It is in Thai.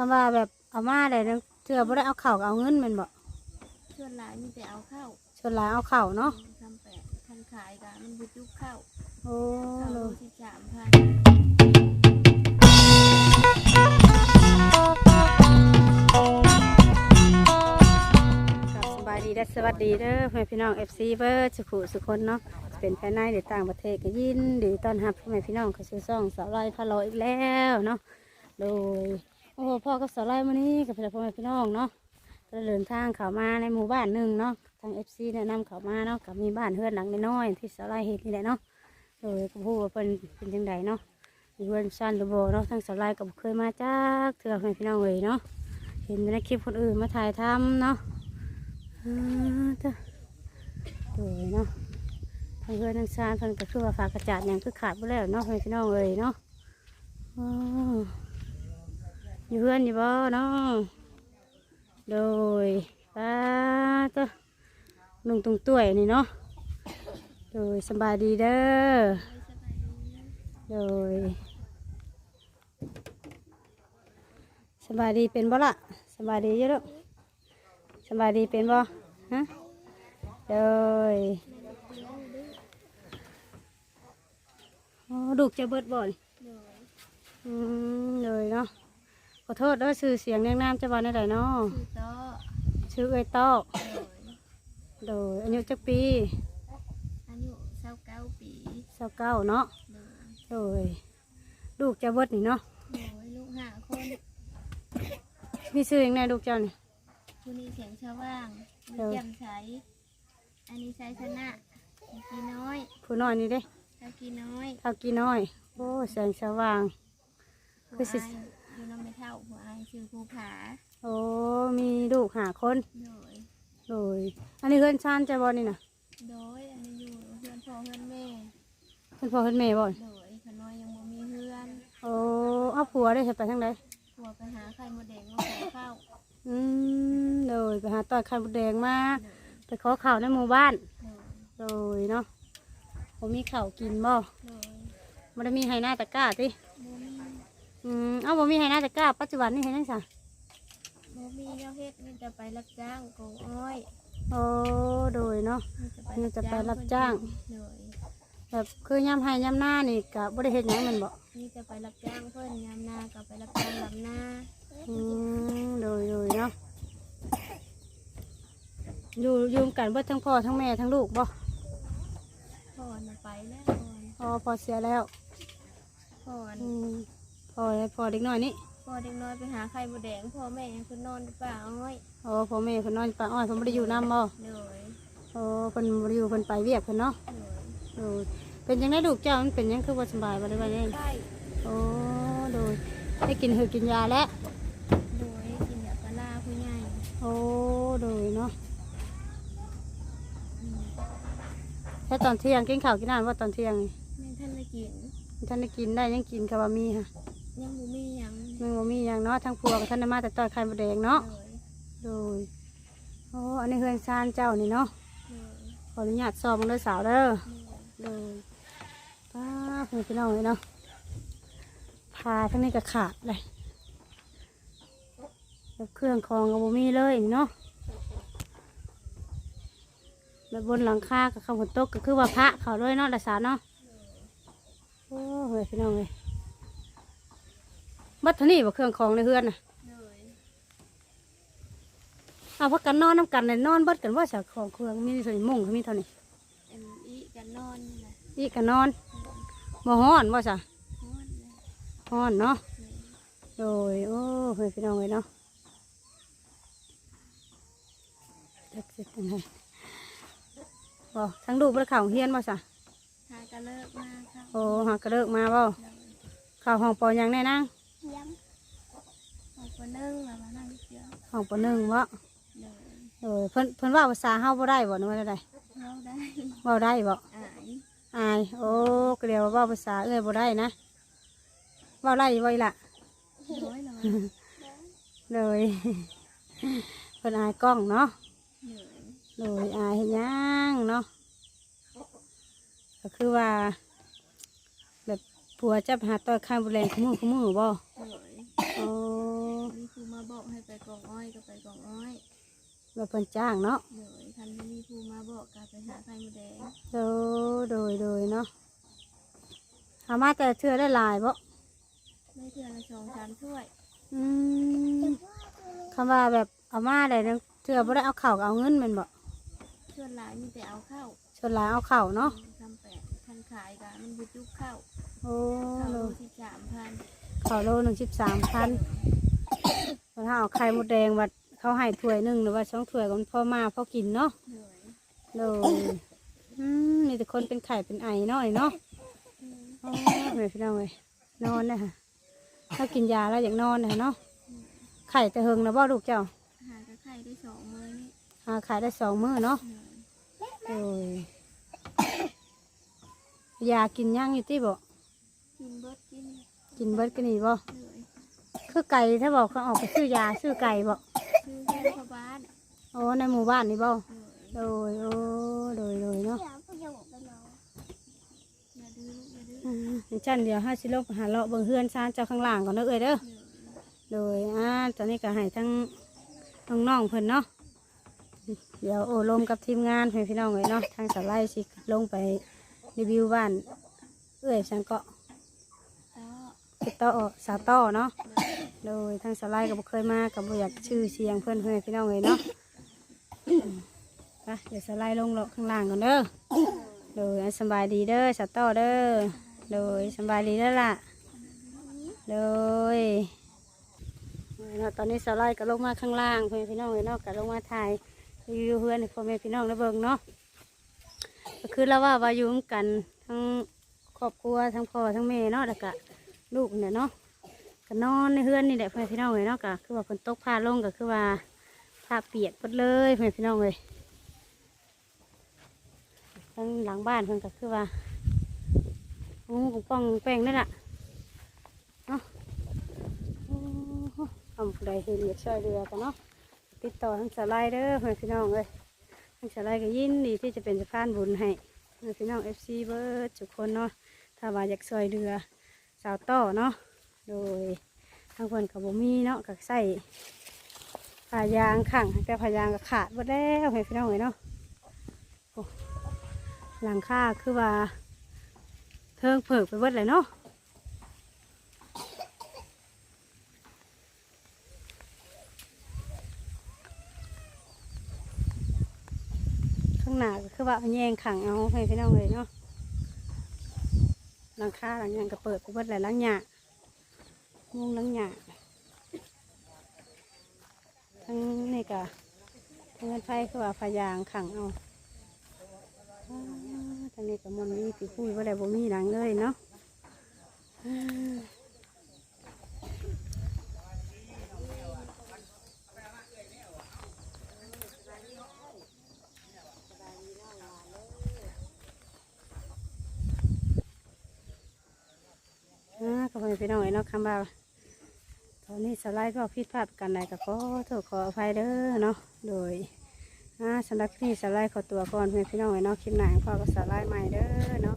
คำว่าแบบเอามาได้นั่นเทื่อบ่ได้เอาเข่าวก็เอาเงินแมันบ่ส่วนหลายมีแต่เอาเข้าชนหลายเอาเข่าวเนาะทำแปะทำขายกันมันบุจุกเข้าโอ้เข้าโลดูที่สามพันกับสบายดีและสวัสดีเด้อพ่อแม่พี่น้อง FC เบิร์ดสุขุสุคนเนาะจะเป็นภายในหรือต่างประเทศก็ยินดีต้อนรับพ่อแม่พี่น้องเข้าสู่ช่องสาวไร่พาโลอีกแล้วเนาะโดย โอ้โหพ่อกับสาวไร่มื้อนี้กับพ่อแม่พี่น้องเนาะก็เดินทางเขามาในหมู่บ้านหนึ่งเนาะทาง FC แนะนำเขามาเนาะกับมีบ้านเฮือนหลังน้อยที่สาวไร่เฮ็ดนี่แหละเนาะโดยก็พูดว่าเป็นเป็นจังไดเนาะอยู่เฮือนชันหรือบ่เนาะทางสาวไร่ก็บ่เคยมาจากเถื่อพ่อแม่พี่น้องเลยเนาะเห็นในคลิปคนอื่นมาถ่ายทำเนาะอ่าจ้ะสวยเนาะทางเพื่อนทางชานเพิ่อนก็คือว่าฝากกระจาดหยังคือขาดไปแล้วเนาะพี่น้องเลยเนาะ อยู่เพื่อนอยู่บ่เนาะโดยป้าจ้ะนุ่งตุงตุ้ยนี่เนาะโดยสบายดีเด้อโดยสบายดีเป็นบ่ละสบายดีเยอะลูกสบายดีเป็นบ่ฮะเลยโอ้ลูกจะเบิดบ่นโดยอืมเลยเนาะ ขอโทษเด้อชื่อเสียงเรียงนามจะว่าในใดเนาะคือโต๊ะชื่อเอ้ยตอกโดยโดยอายุจักปีอายุเศร้าเก้าปีสาวเก้าเนาะโดยโดยลูกจะเบิดนี่เนาะโดยลูกห้าคนมีชื่ออย่างไรลูกเจ้านี่ ผู้นี้เสียงชาวว่างมีโดยแจ่มใสอันนี้ใช้ชนะกีน้อยผู้น้อยนี่เด้เจ้ากีน้อย เท่ากี่น้อย โอ้แสงสว่างผู้คือสิอาย อยู่น้ำไม่เท่าผู้อายชื่อภูผาโอ้มีลูกหาคนโดย โดยอันนี้เพื่อนชานจะบ่นี่น่ะโดยอันนี้อยู่เพื่อนพ่อเพื่อนแม่ เพื่อนพ่อเพื่อนแม่บ่โดยขน้อยยังบ่มีเพื่อนโอ้เอาผัวได้ใช่ไปทางใดผัวไปหาไข่มดแดงมาขอข้าวอืมเลยไปหาต่อยไข่มดแดงมาโดยไปขอข่าวในหมู่บ้าน โดยเลยเนาะผมมีข่าวกินบ่โดยมันได้มีไฮหน้าตะกร้าติบ่มี อืมเอาบ่มีไฮหน้าตะกร้าปัจจุบันนี่เห็นยังไงบ่มีแนวเฮ็ดมีแต่ไปรับจ้างกงอ้อยโอ้โดยเนาะมีแต่มีแต่ไปรับจ้าง โดยแบบคือย่ำไฮย่ำหน้านี่กะบ่ได้เฮ็ดหยังแมันบ่มีแต่ไปรับจ้างเพิ่นยามนาก็ไปรับจ้างลำนาอืมโดยโดยเนาะอยู่อยู่กันเบิดทั้งพ่อทั้งแม่ทั้งลูกบ่พ่อน่ะไปแล้วอ๋อพ่อเสียแล้วพ่ออืม พ่อพ่อเด็กน้อยนี่พ่อเด็กน้อยไปหาไข่มดแดงพ่อแม่ยังคือนอนอยู่ป่าอ้อยอ๋อพ่อแม่เพิ่นนอนป่าอ้อยเพิ่นบ่ได้อยู่นํบ่โดยโอ้เพิ่นบ่ได้อยู่เพิ่นไปเวียกเพิ่นเนาะโดยโอ้เป็นยังไงลูกเจ้ามันเป็นยังคือบ่สำบายบ่ได้ว่ายังไข่โอ้โดยได้กินหือกินยาแล้วโดยกินยาปลาร้าผู้ใหญ่โอ้โดยเนาะอืมแค่ตอนเที่ยงกินข้าวกินน้ำว่าตอนเที่ยงนี่แม่ท่านได้กินท่านได้กินได้ยังกินกับว่ามีค่ะ ยังบ่มีหยังมึงบ่มีอย่างเนาะทั้งพัวกับท่านได้มาแต่ต่อยไข่มดแดงเนาะโดยโดยโอ้อันนี้เฮือนซานเจ้านี่เนาะโดยขออนุญาตสอบมึงด้วยสาวเด้อโดยโดยป้าเพื่อนพี่น้องเลยเนาะพาทั้งนี้ก็ขาดเลยแบบเครื่องคองกับบ่มีเลยนี่เนาะแบบบนหลังคากับข้าวฝนตกก็คือว่าพระเขาด้วยเนาะแต่สาวเนาะโอ้เฮ้ยพี่น้องเลย บัดเท่านี้บ่เครื่องคองในเฮือนน่ะโดยเอาพักกันนอนน้ำกันเลยนอนเบัดกันว่าจากของเครื่องมีส่วนมุ่งมีเท่านี้อันอีกันนอนนี่แหละอีกกันนอนบ่ฮ้อนว่าจ้ะนอนเลยฮ้อนเนาะโดยโดยโอ้เฮ้ยพี่น้องเลยเนาะจักสิเป็นไงบ่ทั้งลูกบ่ได้เข่าวเฮียนบ่จ้ะหากันเลิกมาครับโอ้หากระเลิกมาบ่โดยข่าวห้องปอหยังแน่นาง ย้ำออกมานึ่งแล้วมานั่ง เกี่ยวห้องปอหนึ่งบ่โดยโดยเพิ่นเพิ่นว่าภาษาเฮาบ่ได้บ่นึกว่าได้เราได้เว้าได้บ่อายอายโอ้ก็เรียกว่าเว้าภาษาเอ้ยบ่ได้นะเว้าได้อยู่บ่อีหล่ะร้อยเลยเลย เพิ่นอายกล้องเนาะเหนื่อยเลยอายเฮ็ดหยังเนาะก็คือว่า แบบผัวจะไปหาต่อยข้าวบุแรงขมือขมือบ่เหนื่อยโอ้มีคผู้มาบอ กให้ไปกองอ้อยก็ไปกองอ้อยว่าเพิ่นจ้างเนาะโดยคันบ่มีผู้มาบอกก็ไปหาไข่มดแดงโดยโดยโดยเนาะหามาแต่เทื่อได้หลายบ่ได้เทื่อละสองสามถ้วยอืมคำว่าแบบเอามาได้เทื่อบ่ได้เอาข้าวก็เอาเงินแม่นบ่ส่วนหลายมีแต่เอาเข้าส่วนหลายเอาข้าวเนาะทำแปดคันขายก็มันบุจุกเข้าโอ้เข้าโลโลที่สามพันข้าวโลหนึ่งสิบสามพัน ถ้าเอาไข่มดแดงวัดเขาให้ถ้วยหนึ่งหรือว่าสองถ้วยก็มันพอมาพอกินเนาะโดยเลยอืมมีแต่คนเป็นไข่เป็นไอเนาะไอ้เนาะอืมโอ้ยพี่น้องเลยนอนนะฮะถ้ากินยาแล้วอยากนอนนะเนาะไข่แต่เฮงนะบ่ลูกเจ้าหากระไข่ได้สองมื้อนี่หาขายได้สองมื้อเนาะโดยโอ้ยยากินย่างอยู่ที่บ่กินเบิดกินกินเบิดกันนี่บ่โดย คือไก่ถ้าบอกเขาออกไปซื้อยาซื้อไก่บ่ซื้อแค่พ่อบ้านโอ้ในหมู่บ้านนี่บ่โดยโดยโอ้โดยโดยเนาะอย่าดื้อลูกอย่าดื้ออืมเดี๋ยวจันเดี๋ยวห้าสิลบหาเลาะเบิ่งเฮือนซานเจ้าข้างล่างก่อนเด้อเอ้ยเด้อโดยโดยอ่าตอนนี้ก็ให้ทั้งน้องๆเพิ่นเนาะเดี๋ยวโอ้ลมกับทีมงานให้พี่น้องเลยเนาะทางสไลด์สิลงไปรีวิวบ้านเอ้ยสังเกาะก็ติดต่อสาวต่อเนาะ โดยทางสไลด์ก็บ่เคยมากับบ่อยากชื่อเสียงเพื่อนให้พี่น้องเลยเนาะอืมไปเดี๋ยวสไลด์ลงเลาะข้างล่างก่อนเด้อโดยอันสบายดีเด้อสาวต่อเด้อโดยสบายดีเด้อล่ะโดยเนาะตอนนี้สไลด์ก็ลงมาข้างล่างเพื่อนพี่น้องเลยเนาะก็ลงมาถ่ายรีวิวเพื่อนให้พ่อแม่พี่น้องได้เบิ่งเนาะก็คือเราว่าว่าอยู่ร่วมกันทั้งครอบครัวทั้งพ่อทั้งแม่เนาะแล้วก็ลูกเนี่ยเนาะ ก็นอนในเฮือนนี่แหละเพื่อนพี่น้องเลยเนาะก็คือว่าฝนตกผ้าลงก็คือว่าผ้าเปียกหมดเลยเพื่อนพี่น้องเลยทั้งหลังบ้านเพื่อนก็คือว่างูของป้องแป้งนั่แหละเนาะโอ้โหเอาผู้ใดเห็นอยากช่วยเรือกันเนาะติดต่อทางสไลเด้อเพื่อนพี่น้องเลยทางสไลด์ก็ยินดีที่จะเป็นสะพานบุญให้พี่น้องเอฟซีเบิร์ดทุกคนเนาะถ้าว่าอยากซอยเรือสาวต่อเนาะ โดยทางคนกับบ่มีเนาะก็ใส่ผายางขังแต่ผายางก็ขาดหมดแล้วให้พี่น้องเลยเนาะโอ้หลังคาคือว่าเทิงเผิกไปเบิดเลยเนาะข้างหน้าก็คือว่าแยงขังเอาให้พี่น้องเลยเนาะหลังคาหลังยางก็เปิดไปเบิดเลยหลังหยา มุงหลังหยาทั้งนี่ก็ทั้งเงินไฟคือว่าพายางขังเอาอ่าทางนี้ก็มันมีปีคุยว่าอะได้บ่มีหลังเลยเนาะอ่าก็พอพี่น้องเอ้ยเนาะคำว่า ตอนนี้สไลด์ก็พิดพลาดกันในก็ขอโทษขออภัยเด้อเนาะโดยอ่าสำหรับที่สไลด์ขอตัวก่อนเพื่อนพี่น้องไว้เนาะคลิปหน้าพ่อก็สไลด์ใหม่เด้อ